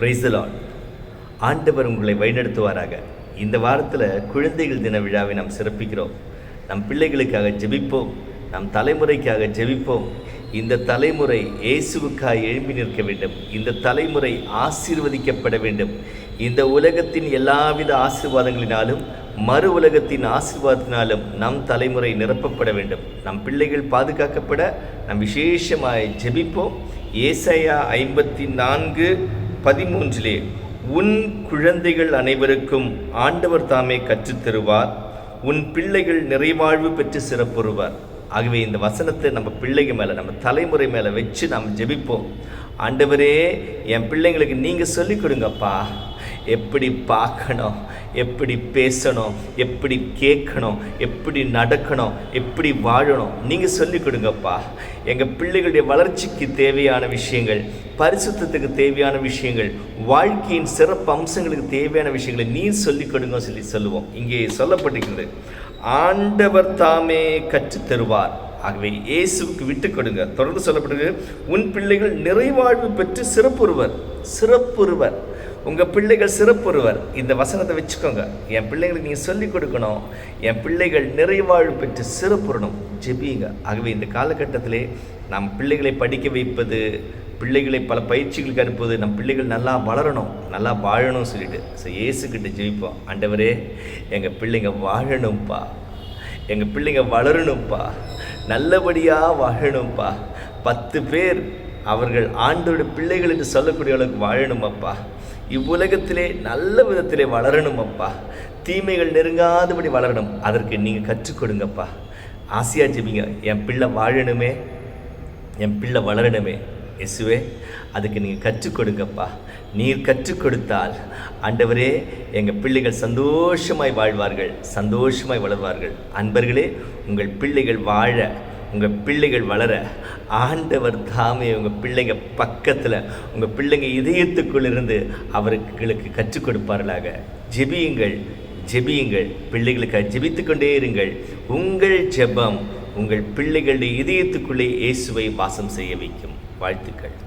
பிரைசலால் ஆண்டவர் உங்களை வழிநடத்துவாராக. இந்த வாரத்தில் குழந்தைகள் தின விழாவை நாம் சிறப்பிக்கிறோம். நம் பிள்ளைகளுக்காக ஜெபிப்போம். நம் தலைமுறைக்காக ஜெபிப்போம். இந்த தலைமுறை இயேசுவுக்காக எழும்பி நிற்க வேண்டும். இந்த தலைமுறை ஆசீர்வதிக்கப்பட வேண்டும். இந்த உலகத்தின் எல்லாவித ஆசீர்வாதங்களினாலும் மறு உலகத்தின் ஆசீர்வாதத்தினாலும் நம் தலைமுறை நிரப்பப்பட வேண்டும். நம் பிள்ளைகள் பாதுகாக்கப்பட நம் விசேஷமாய் ஜெபிப்போம். ஏசையா ஐம்பத்தி நான்கு பதிமூன்றிலே உன் குழந்தைகள் அனைவருக்கும் ஆண்டவர் தாமே கற்றுத் தருவார் உன் பிள்ளைகள் நிறைவாழ்வு பெற்று சிறப்புறுவார். ஆகவே இந்த வசனத்தை நம்ம பிள்ளைங்க மேலே நம்ம தலைமுறை மேலே வச்சு நாம் ஜெபிப்போம். ஆண்டவரே என் பிள்ளைங்களுக்கு நீங்கள் சொல்லிக் கொடுங்கப்பா. எப்படி பார்க்கணும் எப்படி பேசணும் எப்படி கேட்கணும் எப்படி நடக்கணும் எப்படி வாழணும் நீங்கள் சொல்லிக் கொடுங்கப்பா. எங்கள் பிள்ளைகளுடைய வளர்ச்சிக்கு தேவையான விஷயங்கள் பரிசுத்தத்துக்கு தேவையான விஷயங்கள் வாழ்க்கையின் சிறப்பு அம்சங்களுக்கு தேவையான விஷயங்களை நீ சொல்லிக் கொடுங்க சொல்லி சொல்லுவோம். இங்கே சொல்லப்பட்டிருக்கிறது ஆண்டவர் தாமே கற்றுத் தருவார். ஆகவே இயேசுவுக்கு விட்டு கொடுங்க. தொடர்ந்து சொல்லப்படுகிறது உன் பிள்ளைகள் நிறைவாழ்வு பெற்று சிறப்புறுவர் சிறப்புறுவர். உங்கள் பிள்ளைகள் சிறப்புறுவர் இந்த வசனத்தை வச்சுக்கோங்க. என் பிள்ளைங்களுக்கு நீங்கள் சொல்லிக் கொடுக்கணும். என் பிள்ளைகள் நிறைவாழ்வு பெற்று சிறப்புறணும். ஜெபியுங்க. ஆகவே இந்த காலகட்டத்திலே நம் பிள்ளைகளை படிக்க வைப்பது பிள்ளைகளை பல பயிற்சிகளுக்கு அனுப்புவது நம் பிள்ளைகள் நல்லா வளரணும். நல்லா வாழணும் சொல்லிட்டு. ஸோ ஏசுக்கிட்ட ஜெயிப்போம் ஆண்டவரே எங்கள் பிள்ளைங்க வாழணும்ப்பா எங்கள் பிள்ளைங்க வளரணும்ப்பா நல்லபடியாக வாழணும்ப்பா பத்து பேர் அவர்கள் ஆண்டோட பிள்ளைகள் என்று சொல்லக்கூடிய அளவுக்கு வாழணும் அப்பா இவ்வுலகத்திலே நல்ல விதத்திலே வளரணும் அப்பா தீமைகள் நெருங்காதபடி வளரணும். அதற்கு நீங்கள் கற்றுக் கொடுங்கப்பா. ஆசையாக ஜெபிங்க. என் பிள்ளை வாழணுமே. என் பிள்ளை வளரணுமே. எசுவே அதுக்கு நீங்கள் கற்றுக் கொடுங்கப்பா. நீர் கற்றுக் கொடுத்தால் ஆண்டவரே எங்கள் பிள்ளைகள் சந்தோஷமாய் வாழ்வார்கள். சந்தோஷமாய் வளர்வார்கள். அன்பர்களே உங்கள் பிள்ளைகள் வாழ உங்கள் பிள்ளைகள் வளர ஆண்டவர் தாமே உங்கள் பிள்ளைங்க பக்கத்தில் உங்கள் பிள்ளைங்க இதயத்துக்குள்ளிருந்து அவர்களுக்கு கற்றுக் கொடுப்பார்களாக. ஜெபியுங்கள் ஜெபியுங்கள். பிள்ளைகளுக்காக ஜெபித்து கொண்டே இருங்கள். உங்கள் ஜெபம் உங்கள் பிள்ளைகளுடைய இதயத்துக்குள்ளே இயேசுவை வாசம் செய்ய வைக்கும். வாழ்த்துக்கள்.